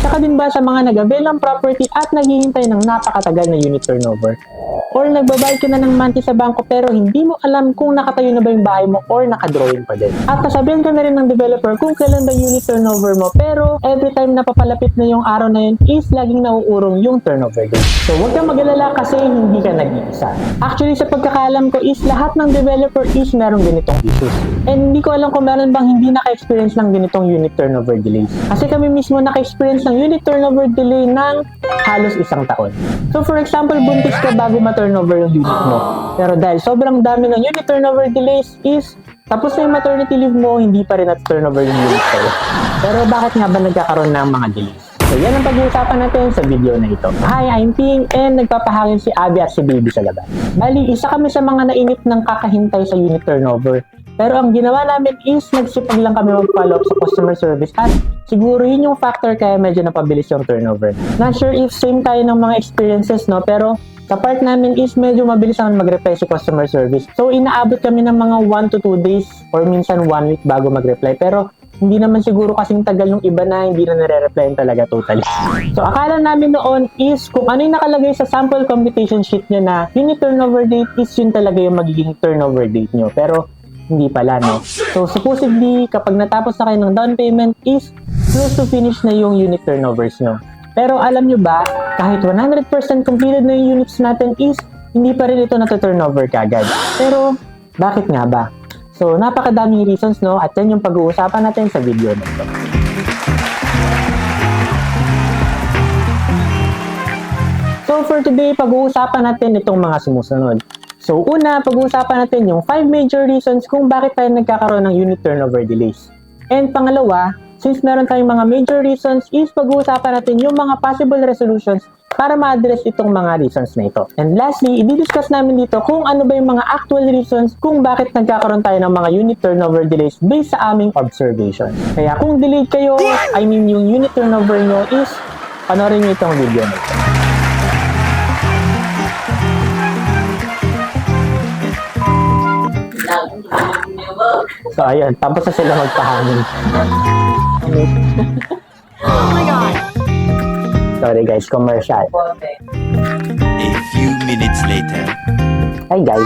Saka din ba sa mga nag-avail ng property at naghihintay ng napakatagal na unit turnover? Or nagbabayad ka na ng monthly sa bangko pero hindi mo alam kung nakatayo na ba yung bahay mo or nakadrawing pa din. At nasabihan ka na rin ng developer kung kailan ba unit turnover mo pero every time na papalapit na yung araw na yun is laging nauurong yung turnover date. So huwag kang mag-alala kasi hindi ka nag-iisa. Actually sa pagkakaalam ko is lahat ng developer is meron ganitong issues. And hindi ko alam kung meron bang hindi naka-experience ng ganitong unit turnover delays. Kasi kami mismo naka-experience ng unit turnover delay ng halos isang taon. So for example, buntis ka bago ma-turnover yung unit mo. Pero dahil sobrang dami ng unit turnover delays is tapos na yung maternity leave mo, hindi pa rin at-turnover yung unit sa'yo. Pero bakit nga ba nagkakaroon ng mga delays? So yan ang pag-uusapan natin sa video na ito. Hi, I'm Ping and nagpapahangin si Abby at si Baby sa labas. Bali, isa kami sa mga nainip ng kakahintay sa unit turnover. Pero ang ginawa namin is nagsipag lang kami mag-follow up sa customer service at siguro yun yung factor kaya medyo napabilis yung turnover. Not sure if same tayo ng mga experiences, no? Pero sa part namin is medyo mabilis naman mag-reply sa customer service. So inaabot kami ng mga 1 to 2 days or minsan 1 week bago mag-reply. Pero hindi naman siguro kasing tagal yung iba na hindi na nare-replyan talaga totally. So akala namin noon is kung ano yung nakalagay sa sample computation sheet nyo na unit turnover date is yun talaga yung magiging turnover date nyo. Pero hindi pala, no? So, supposedly, kapag natapos na kayo ng down payment is close to finish na yung unit turnovers nyo. Pero alam nyo ba, kahit 100% completed na yung units natin is hindi pa rin ito na-turnover kagad. Pero, bakit nga ba? So, napakadaming reasons, no? At yan yung pag-uusapan natin sa video na ito. So, for today, pag-uusapan natin itong mga sumusunod. So, una, pag-uusapan natin yung 5 major reasons kung bakit tayo nagkakaroon ng unit turnover delays. And pangalawa, since meron tayong mga major reasons, is pag-uusapan natin yung mga possible resolutions para ma-address itong mga reasons na ito. And lastly, i-discuss namin dito kung ano ba yung mga actual reasons kung bakit nagkakaroon tayo ng mga unit turnover delays based sa aming observation. Kaya kung delayed kayo, I mean yung unit turnover nyo is, panoorin nyo itong video na ito. So, ayun. Tapos na sila magpahangin. Oh my god. Sorry guys, commercial. A few minutes later. Hi guys.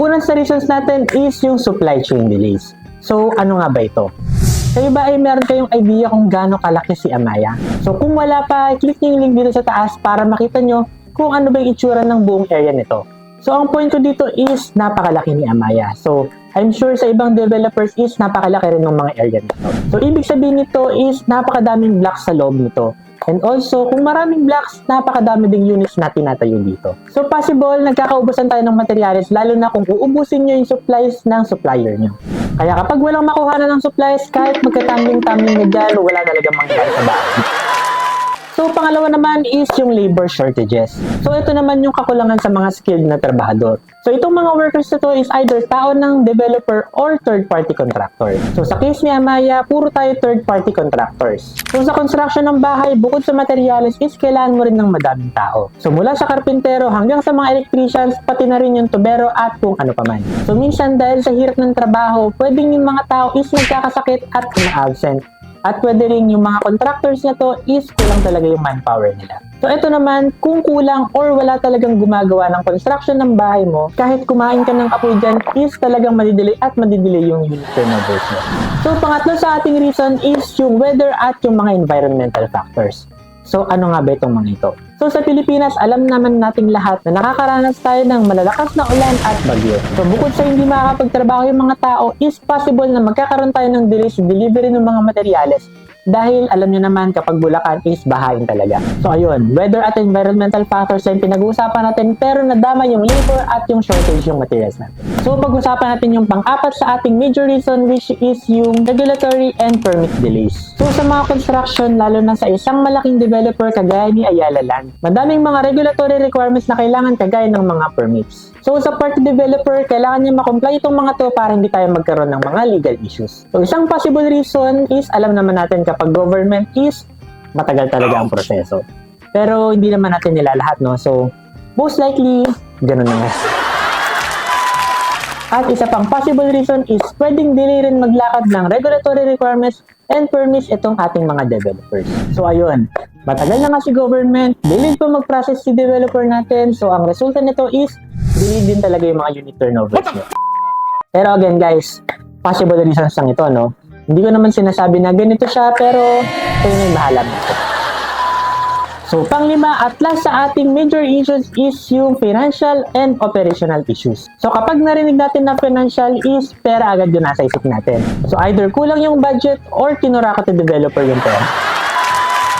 Unang sa reasons natin is yung supply chain delays. So, ano nga ba ito? Kayo ba ay meron kayong idea kung gaano kalaki si Amaya? So, kung wala pa, click nyo yung link dito sa taas para makita nyo kung ano ba yung itsura ng buong area nito. So, ang point ko dito is napakalaki ni Amaya. So, I'm sure sa ibang developers is napakalaki rin ng mga area nito. So, ibig sabihin nito is napakadaming blocks sa loob nito. And also, kung maraming blocks, napakadami ding units na tinatayo dito. So, possible, nagkakaubusan tayo ng materials, lalo na kung uubusin nyo yung supplies ng supplier nyo. Kaya kapag walang makuha na ng supplies, kahit magkatambling-tambling na dyan, wala talaga mangyayari sa bahay. Pangalawa naman is yung labor shortages. So, ito naman yung kakulangan sa mga skilled na trabahador. So, itong mga workers na to is either tao ng developer or third-party contractor. So, sa case ni Amaya, puro tayo third-party contractors. So, sa construction ng bahay, bukod sa materials is kailangan mo rin ng madaming tao. So, mula sa karpintero hanggang sa mga electricians, pati na rin yung tubero at kung ano paman. So, minsan dahil sa hirap ng trabaho, pwedeng yung mga tao is nagkakasakit at na-absent. At pwede rin yung mga contractors na to is kulang talaga yung manpower nila. So ito naman, kung kulang or wala talagang gumagawa ng construction ng bahay mo, kahit kumain ka ng apoy dyan, is talagang madidelay at madidelay yung unit turnovers mo. So pangatlo sa ating reason is yung weather at yung mga environmental factors. So ano nga ba itong mga ito? So sa Pilipinas, alam naman nating lahat na nakakaranas tayo ng malalakas na ulan at bagyo. So bukod sa hindi makakapagtrabaho yung mga tao, is possible na magkakaroon tayo ng delay sa delivery ng mga materyales dahil alam nyo naman kapag Bulacan is bahain talaga. So ayun, weather at environmental factors yung pinag-uusapan natin pero nadama yung labor at yung shortage yung materials natin. So pag-usapan natin yung pang-apat sa ating major reason which is yung regulatory and permit delays. So sa mga construction, lalo na sa isang malaking developer kagaya ni Ayala Land, madaming mga regulatory requirements na kailangan kagaya ng mga permits. So sa part developer, kailangan niya makomply itong mga to para hindi tayo magkaroon ng mga legal issues. So isang possible reason is alam naman natin kapag government is matagal talaga ang proseso. Pero hindi naman natin nila lahat, no? So most likely, ganun na nga. At isa pang possible reason is pwedeng delay rin maglakad ng regulatory requirements and permits itong ating mga developers. So ayun, matagal na nga si government, delayed pa mag-process si developer natin, so ang resulta nito is delayed din talaga yung mga unit turnovers nyo. Pero again guys, possible reasons lang ito, no? Hindi ko naman sinasabi na ganito siya, pero kayo na yung bahala. So, panglima at last sa ating major issues is yung financial and operational issues. So, kapag narinig natin na financial is pera agad yung nasa isip natin. So, either kulang yung budget or kinurakot ng developer yung pera.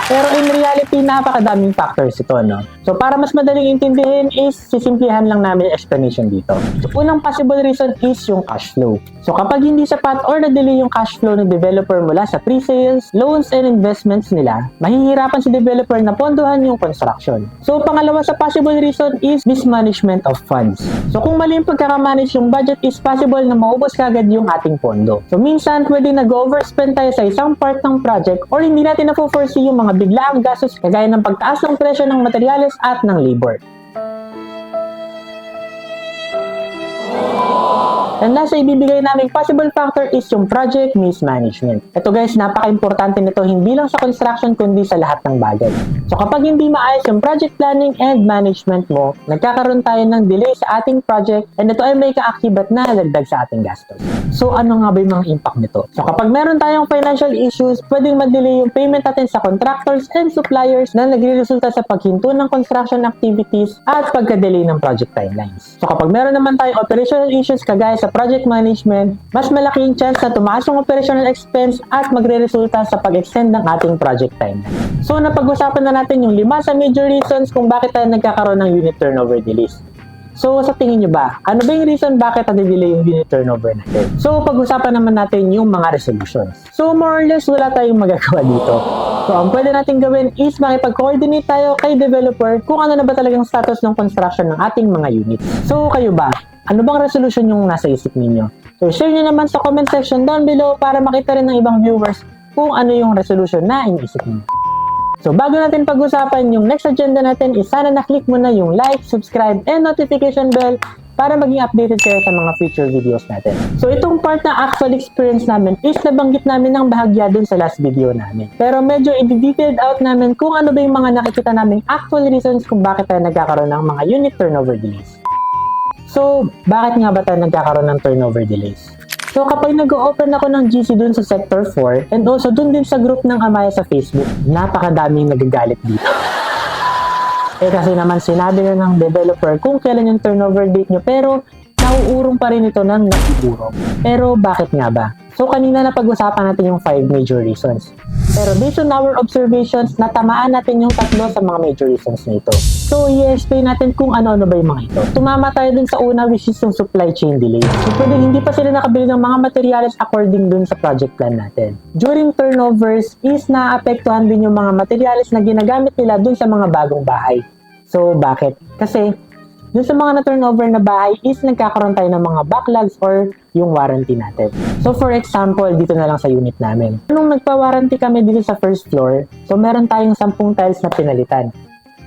Pero in reality, napakadaming factors ito, no? So, para mas madaling intindihin is, sisimplihan lang namin explanation dito. So, unang possible reason is yung cash flow. So, kapag hindi sapat or na-delay yung cash flow ng developer mula sa pre-sales, loans, and investments nila, mahihirapan si developer na pondohan yung construction. So, pangalawa sa possible reason is mismanagement of funds. So, kung mali yung pagkakamanage yung budget is possible na maubos kagad yung ating pondo. So, minsan, pwede nag-overspend tayo sa isang part ng project or hindi natin na-foresee yung mga biglaang gastos kagaya ng pagtaas ng presyo ng materyales at ng labor. And last sa ibibigay naming possible factor is yung project mismanagement. Ito guys, napaka-importante nito hindi lang sa construction kundi sa lahat ng bagay. So kapag hindi maayos yung project planning and management mo, nagkakaroon tayo ng delay sa ating project and ito ay may kaakibat na dagdag sa ating gastos. So ano nga ba yung mga impact nito? So kapag meron tayong financial issues, pwedeng ma-delay yung payment natin sa contractors and suppliers na nagre-resulta sa paghinto ng construction activities at pagka-delay ng project timelines. So kapag meron naman tayong operational issues kagaya sa project management, mas malaki yung chance na tumaas yung operational expense at magre-resulta sa pag-extend ng ating project timeline. So napag-usapan na natin yung lima sa major reasons kung bakit tayo nagkakaroon ng unit turnover delays. So, sa tingin nyo ba, ano ba yung reason bakit nade-delay yung unit turnover natin? So, pag-usapan naman natin yung mga resolutions. So, more or less, wala tayong magagawa dito. So, ang pwede natin gawin is makipag-coordinate tayo kay developer kung ano na ba talagang status ng construction ng ating mga units. So, kayo ba? Ano bang resolution yung nasa isip ninyo? So, share nyo naman sa comment section down below para makita rin ng ibang viewers kung ano yung resolution na iniisip niyo. So bago natin pag-usapan yung next agenda natin is sana na-click mo na yung like, subscribe, and notification bell para maging updated kayo sa mga future videos natin. So itong part na actual experience namin is nabanggit namin ng bahagya dun sa last video namin. Pero medyo i-detailed out namin kung ano ba yung mga nakikita naming actual reasons kung bakit tayo nagkakaroon ng mga unit turnover delays. So, bakit nga ba tayo nagkakaroon ng turnover delays? So, kapag nag-open ako ng GC dun sa Sector 4 and also dun din sa group ng Amaya sa Facebook, napakadaming nagagalit dito. Eh kasi naman sinabi na ng developer kung kailan yung turnover date nyo pero nauurong pa rin ito ng naiurong. Pero bakit nga ba? So kanina na pag-usapan natin yung 5 major reasons. Pero based on our observations, natamaan natin yung tatlo sa mga major reasons na ito. So i-explain natin kung ano-ano ba yung mga ito. Tumama tayo dun sa una which is yung supply chain delay. So pwede hindi pa sila nakabili ng mga materials according dun sa project plan natin. During turnovers is naapektuhan din yung mga materials na ginagamit nila dun sa mga bagong bahay. So bakit? Kasi dun sa mga na-turnover na bahay is nagkakaroon tayo ng mga backlogs or yung warranty natin. So for example, dito na lang sa unit namin. Nung nagpa-warranty kami dito sa first floor, so meron tayong 10 tiles na pinalitan.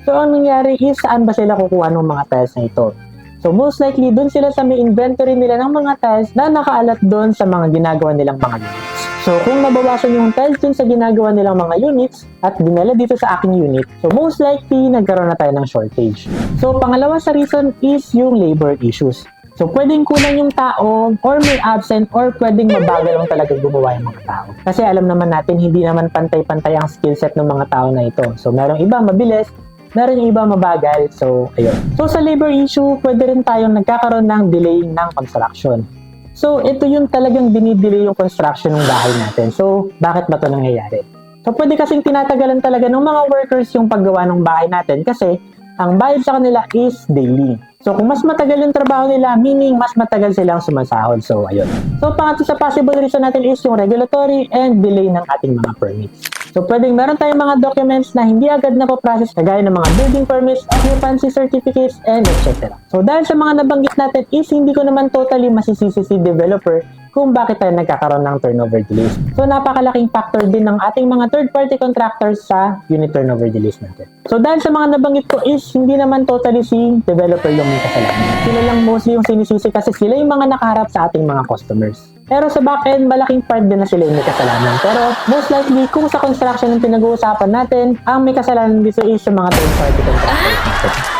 So ang nangyari is saan ba sila kukuha ng mga tiles na ito? So most likely, dun sila sa may inventory nila ng mga tiles na nakaalat dun sa mga ginagawa nilang mga units. So kung nabawasan yung tiles dun sa ginagawa nilang mga units at dinala dito sa aking unit, so most likely nagkaroon na tayo ng shortage. So pangalawa sa reason is yung labor issues. So pwedeng kulang yung tao or may absent or pwedeng mabagal lang talaga gumawa yung mga tao. Kasi alam naman natin hindi naman pantay-pantay ang skill set ng mga tao na ito. So merong iba mabilis, meron yung iba mabagal. So, ayun. So, sa labor issue, pwede rin tayong nagkakaroon ng delay ng construction. So, ito yung talagang dinidelay yung construction ng bahay natin. So, bakit ba ito nangyayari? So, pwede kasing tinatagalan talaga ng mga workers yung paggawa ng bahay natin kasi ang bayad sa kanila is daily. So, kung mas matagal yung trabaho nila, meaning mas matagal silang sumasahod. So, ayun. So, pangatlo sa possible reason natin is yung regulatory and delay ng ating mga permits. So, pwedeng meron tayong mga documents na hindi agad na process kagaya ng mga building permits, occupancy certificates, and etc. So, dahil sa mga nabanggit natin is hindi ko naman totally masisisi si developer kung bakit tayo nagkakaroon ng turnover delays. So napakalaking factor din ng ating mga third-party contractors sa unit turnover delays natin. So dahil sa mga nabanggit ko is hindi naman totally si developer yung may kasalanan. Sila lang mostly yung sinisisi kasi sila yung mga nakaharap sa ating mga customers. Pero sa back-end, malaking part din na sila yung may kasalanan. Pero most likely, kung sa construction ang pinag-uusapan natin, ang may kasalanan dito is yung mga third-party contractors natin.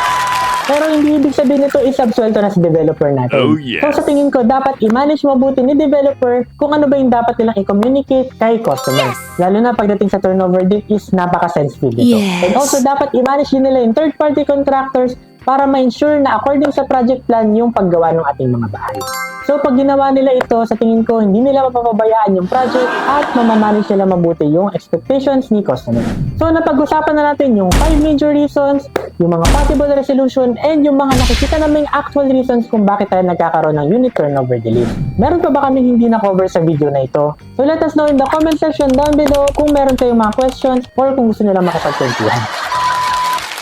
Pero hindi ibig sabihin nito isabsuelto na si developer natin. Oh, yes. So sa tingin ko, dapat i-manage mabuti ni developer kung ano ba yung dapat nilang i-communicate kay customer. Lalo na pagdating sa turnover date is napaka-sensitive nito. Yes. And also dapat i-manage din nila yung third-party contractors para ma-ensure na according sa project plan yung paggawa ng ating mga bahay. So pag ginawa nila ito, sa tingin ko, hindi nila mapapabayaan yung project at mamamanage nila mabuti yung expectations ni customer. So napag-usapan na natin yung 5 major reasons, yung mga possible resolution, and yung mga nakikita naming actual reasons kung bakit tayo nagkakaroon ng unit turnover delays. Meron pa ba kami hindi na-cover sa video na ito? So let us know in the comment section down below kung meron kayong mga questions or kung gusto nila makapagkwentuhan.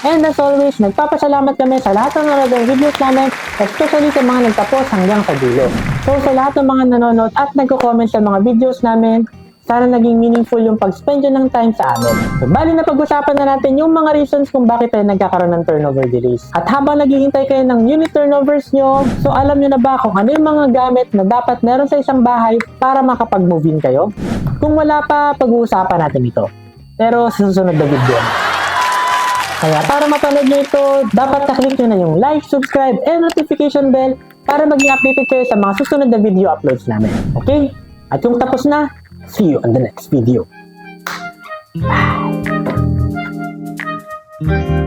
And as always, nagpapasalamat kami sa lahat ng nanonood videos namin, especially sa mga nagtapos hanggang sa dulo. So sa lahat ng mga nanonood at nagko-comment sa mga videos namin, sana naging meaningful yung pag-spend ng time sa amin. So bali na pag-usapan na natin yung mga reasons kung bakit tayo nagkakaroon ng turnover delays. At habang naghihintay kayo ng unit turnovers nyo, so alam nyo na ba kung ano yung mga gamit na dapat meron sa isang bahay para makapag-move in kayo? Kung wala pa, pag-uusapan natin ito. Pero sa susunod na video. Kaya para mapanood nyo ito, dapat na-click nyo na yung like, subscribe, and notification bell para maging updated kayo sa mga susunod na video uploads namin. Okay? At kung tapos na, see you on the next video. Bye!